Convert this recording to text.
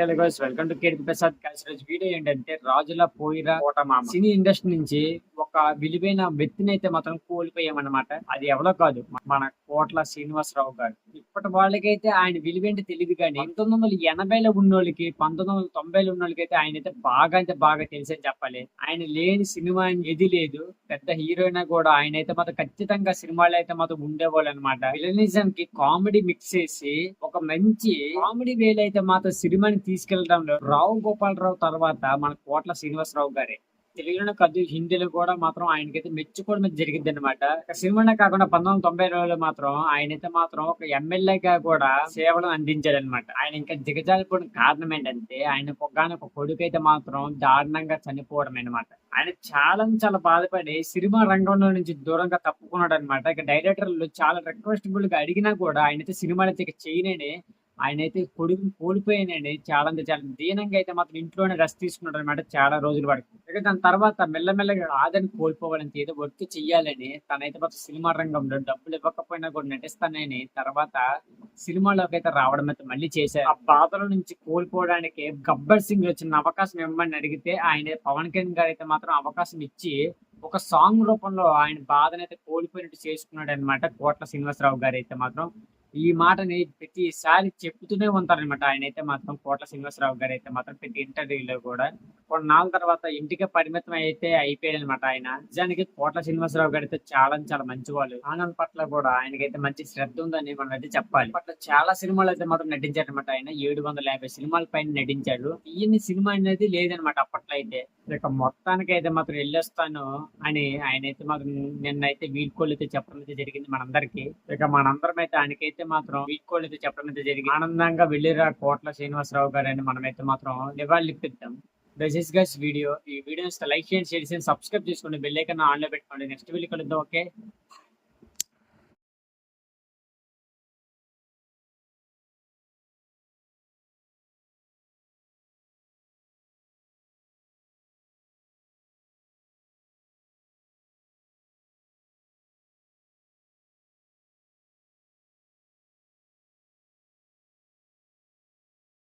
Hello guys welcome to కేడి Prasad video ఏంటంటే రాజుల పోయిరా సినీ ఇండస్ట్రీ నుంచి ఒక విలువైన వ్యక్తిని అయితే మాత్రం కోల్పోయామన్నమాట. అది ఎవరో కాదు మన కోట్ల శ్రీనివాసరావు గారు. ఇప్పటి వాళ్ళకైతే ఆయన విలువేంటి తెలియదు కానీ పంతొమ్మిది వందల ఎనభైలో ఉన్నోళ్ళకి పంతొమ్మిది వందల తొంభైలో ఉన్నోళ్ళకైతే అయితే ఆయన అయితే బాగా అంటే బాగా తెలిసని చెప్పాలి. ఆయన లేని సినిమా ఏది లేదు. పెద్ద హీరోయిన్ కూడా ఆయన అయితే మాత్రం ఖచ్చితంగా సినిమాలు అయితే మాత్రం ఉండేవాళ్ళు అనమాట విలనిజం కి కామెడీ మిక్స్ చేసి ఒక మంచి కామెడీ వేలు అయితే మాత్రం సినిమాని తీసుకెళ్ళడంలో రావు గోపాలరావు తర్వాత మన కోట్ల శ్రీనివాసరావు గారే. తెలుగులో కాదు హిందీలో కూడా మాత్రం ఆయనకైతే మెచ్చుకోవడం జరిగింది అనమాట సినిమానే కాకుండా పంతొమ్మిది తొంభై రోజులు మాత్రం ఆయనైతే మాత్రం ఒక ఎమ్మెల్యేగా కూడా సేవలు అందించాడు అనమాట ఆయన ఇంకా దిగజారిపోవడం కారణం ఏంటంటే ఆయన ఒక కొడుకు అయితే మాత్రం దారుణంగా చనిపోవడం అనమాట ఆయన చాలా చాలా బాధపడి సినిమా రంగంలో నుంచి దూరంగా తప్పుకున్నాడు అనమాట ఇక డైరెక్టర్లు చాలా రిక్వెస్టబుల్గా అడిగినా కూడా ఆయనైతే సినిమాలు అయితే చేయనని ఆయన అయితే కొడుకుని కోల్పోయానండి చాలా అంటే చాలా. దీనంగా అయితే మాత్రం ఇంట్లోనే రెస్ట్ తీసుకున్నాడు అనమాట చాలా రోజుల వరకు. ఇక దాని తర్వాత మెల్లమెల్లగా ఆదని కోల్పోవాలని ఏదో వర్క్ చెయ్యాలని తనైతే మాత్రం సినిమా రంగంలో డబ్బులు ఇవ్వకపోయినా కూడా నటిస్తానని తర్వాత సినిమాలోకి అయితే రావడం అయితే మళ్ళీ చేశారు. ఆ బాధల నుంచి కోల్పోవడానికి గబ్బర్ సింగ్ వచ్చిన అవకాశం ఇవ్వమని అడిగితే ఆయన పవన్ కళ్యాణ్ గారు అయితే మాత్రం అవకాశం ఇచ్చి ఒక సాంగ్ రూపంలో ఆయన బాధనైతే కోల్పోయినట్టు చేసుకున్నాడు అనమాట కోట్ల శ్రీనివాసరావు గారు అయితే మాత్రం. ఈ మాటని ప్రతిసారి చెప్తూనే ఉంటారనమాట ఆయన అయితే మాత్రం కోట్ల శ్రీనివాసరావు గారు అయితే మాత్రం ప్రతి ఇంటర్వ్యూలో కూడా. కొన్నాళ్ళ తర్వాత ఇంటికి పరిమితం అయితే అయిపోయాడు అనమాట ఆయన. నిజానికి కోట్ల శ్రీనివాసరావు గారు అయితే చాలా చాలా మంచి వాళ్ళు ఆనంద్ పట్ల కూడా ఆయనకైతే మంచి శ్రద్ధ ఉందని మనం అయితే చెప్పాలి పట్ల చాలా సినిమాలు అయితే మాత్రం నటించారు అనమాట ఆయన. ఏడు వందల యాభై సినిమాల పైన నటించాడు. ఈయన సినిమా అనేది లేదనమాట అయితే ఇక మొత్తానికి అయితే మాత్రం వెళ్ళొస్తాను అని ఆయన అయితే మాత్రం నిన్న అయితే అయితే చెప్పడం అయితే జరిగింది మనందరికి. ఇక మనందరం అయితే ఆయనకైతే మాత్రం వీడ్కోళ్ళు అయితే చెప్పడం అయితే జరిగింది. ఆనందంగా వెళ్ళిరా కోట్ల శ్రీనివాసరావు గారు అని మనం అయితే మాత్రం నివాళులిప్పిద్దాం ఈస్ గస్ వీడియో ఈ వీడియో లైక్ చేయండి షేర్ చేయండి సబ్స్క్రైబ్ చేసుకోండి బెల్ ఐకాన్ ఆన్లో పెట్టుకోండి. నెక్స్ట్ వీడియో కలుద్దాం ఓకే